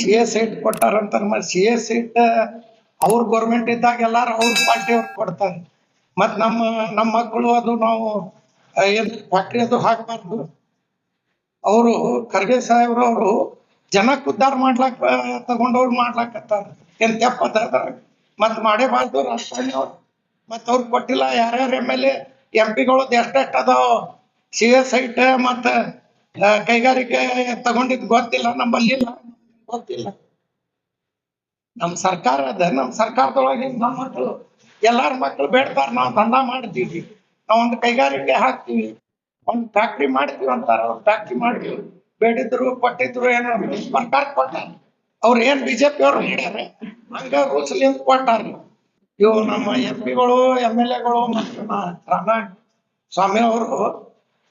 C A seat ಕೊಟ್ಟಾರಂತ C A seat, ಅವ್ರ government ಇದ್ದಾಗ ಎಲ್ಲಾರು ಅವ್ರ ಪಾರ್ಟಿ ಅವ್ರು ಕೊಡ್ತಾರೆ. ಮತ್ ನಮ್ಮ ನಮ್ಮ ಮಕ್ಕಳು ಅದು ನಾವು ಫ್ಯಾಕ್ಟ್ರಿ ಅದು ಹಾಕಬಾರ್ದು. ಅವರು ಖರ್ಗೆ ಸಾಹೇಬ್ರು ಅವರು ಜನಕ್ಕೆ ಉದ್ಧಾರ ಮಾಡ್ಲಾಕ ತಗೊಂಡವ್ರು ಮಾಡ್ಲಾಕತ್ತಾರ. ಏನ್ ತೆಪ್ಪದ ಮತ್ ಮಾಡೇಬಾರ್ದು ರಾಷ್ಟ್ರಪತಿ ಅವ್ರು. ಮತ್ ಅವ್ರು ಕೊಟ್ಟಿಲ್ಲ, ಯಾರ್ಯಾರು ಎಂ ಎಲ್ ಎ, ಎಂ ಪಿಗಳದ್ದು ಎಷ್ಟೆಷ್ಟು ಅದಾವ? ಸಿ ಎಸ್ ಐಟ್ ಮತ್ತ ಕೈಗಾರಿಕೆ ತಗೊಂಡಿದ್ ಗೊತ್ತಿಲ್ಲ ನಮ್ಮಲ್ಲಿ ಇಲ್ಲ ಗೊತ್ತಿಲ್ಲ. ನಮ್ ಸರ್ಕಾರ ಅದ, ನಮ್ ಸರ್ಕಾರದೊಳಗೆ ನಮ್ಮ ಮಕ್ಕಳು ಎಲ್ಲಾರ ಮಕ್ಕಳು ಬೇಡ್ತಾರ, ನಾವು ದಂಡ ಮಾಡ್ತೀವಿ. ನಾವ್ ಒಂದು ಕೈಗಾರಿಕೆ ಹಾಕ್ತಿವಿ. ಒಂದ್ ಫ್ಯಾಕ್ಟ್ರಿ ಮಾಡ್ತೀವಿ ಅಂತಾರ, ಅವ್ರು ಫ್ಯಾಕ್ಟ್ರಿ ಮಾಡ್ತೀವಿ ಬೇಡಿದ್ರು, ಕೊಟ್ಟಿದ್ರು, ಏನೋ ಸರ್ಕಾರ ಕೊಟ್ಟಾರ ಅವ್ರು ಏನ್ ಬಿಜೆಪಿ ಅವ್ರು ಮಾಡ್ಯಾರ ಹಂಗ ರೂಲ್ಸ್ಲಿಂದ ಕೊಟ್ಟಾರ. ಇವು ನಮ್ಮ ಎಂ ಪಿಗಳು ಎಂ ಎಲ್ ಎಗಳು ಸ್ವಾಮಿ ಅವರು,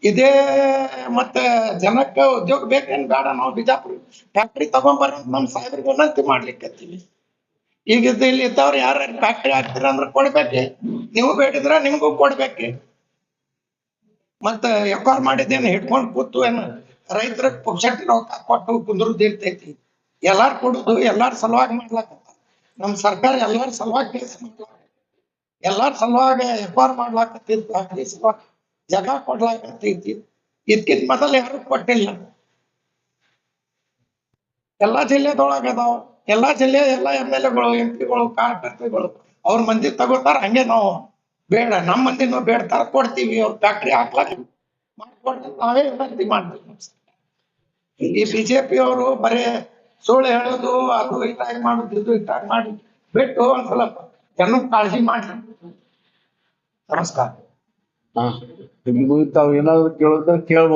ಇದೇ ಮತ್ತೆ ಜನಕ್ಕೆ ಉದ್ಯೋಗ ಬೇಕೇನ್ ಬೇಡ, ನಾವು ಬಿಜಾಪುರ ಫ್ಯಾಕ್ಟ್ರಿ ತಗೊಂಬರ್ರಿ ನಮ್ಮ ಸಾಹೇಬ್ರಿಗೆ ವಿನಂತಿ ಮಾಡ್ಲಿಕ್ಕತ್ತೀವಿ. ಈಗ ಇಲ್ಲಿ ಇದ್ದವ್ರು ಯಾರು ಫ್ಯಾಕ್ಟ್ರಿ ಹಾಕ್ತೀರ ಅಂದ್ರೆ ಕೊಡ್ಬೇಕೆ. ನೀವು ಬೇಡಿದ್ರ ನಿಮಗೂ ಕೊಡ್ಬೇಕೆ. ಮತ್ತ ವ್ಯಾಪಾರ ಮಾಡಿದ್ದೇನು ಹಿಡ್ಕೊಂಡು ಕೂತು ಏನು ರೈತರ ಪುಕ್ಷಟ್ ರೊಕ್ಕ ಕೊಟ್ಟು ಕುಂದ್ರದ್ದು ಇರ್ತೈತಿ. ಎಲ್ಲಾರು ಕೊಡುದು ಎಲ್ಲಾರ ಸಲುವಾಗಿ ಮಾಡ್ಲಾಕತ್ತ. ನಮ್ಮ ಸರ್ಕಾರ ಎಲ್ಲಾರ ಸಲುವಾಗಿ ಕೆಲಸ ಎಲ್ಲಾರ ಸಲುವಾಗಿ ವ್ಯಾಪಾರ ಮಾಡ್ಲಾಕತ್ತಿದ್ ಸಲುವಾಗಿ ಜಾಗ ಕೊಡ್ಲಾಕತ್ತೈತಿ. ಇದಕ್ಕಿಂತ ಮೊದಲು ಯಾರು ಕೊಟ್ಟಿಲ್ಲ. ಎಲ್ಲಾ ಜಿಲ್ಲೆದೊಳಗ ಅದಾವ. ಎಲ್ಲಾ ಜಿಲ್ಲೆ, ಎಲ್ಲಾ ಎಂ ಎಲ್ ಎಗಳು, ಎಂ ಪಿಗಳು, ಕಾರ್ಯಕರ್ತಗಳು, ಅವ್ರ ಮಂದಿ ತಗೋತಾರ, ಹಂಗೆ ನಾವು ಬೇಡ ನಮ್ಮ ಮಂದಿನೂ ಬೇಡ್ತಾರ, ಕೊಡ್ತೀವಿ, ಅವ್ರ ಫ್ಯಾಕ್ಟ್ರಿ ಹಾಕ್ಲಾಕ ಮಾಡ್ಕೊಡ್ತೀವಿ. ನಾವೇ ವಿನಂತಿ ಮಾಡ್ತೀವಿ. ಈ ಬಿಜೆಪಿ ಅವರು ಬರೇ ಸುಳ್ಳು ಹೇಳೋದು, ಅದು ಇಟ್ಟಾಗಿ ಮಾಡೋದು, ಇದು ಇಟ್ಟಾಗಿ ಮಾಡಿ ಬಿಟ್ಟು ಒಂದ್ ಸಲ ಜನ ಕಾಳಜಿ ಮಾಡಿ ನಮಸ್ಕಾರ. ನಿಮ್ಗೂ ತಾವ್ ಏನಾದ್ರು ಕೇಳಿದ್ರೆ ಕೇಳ್ಬೋದು.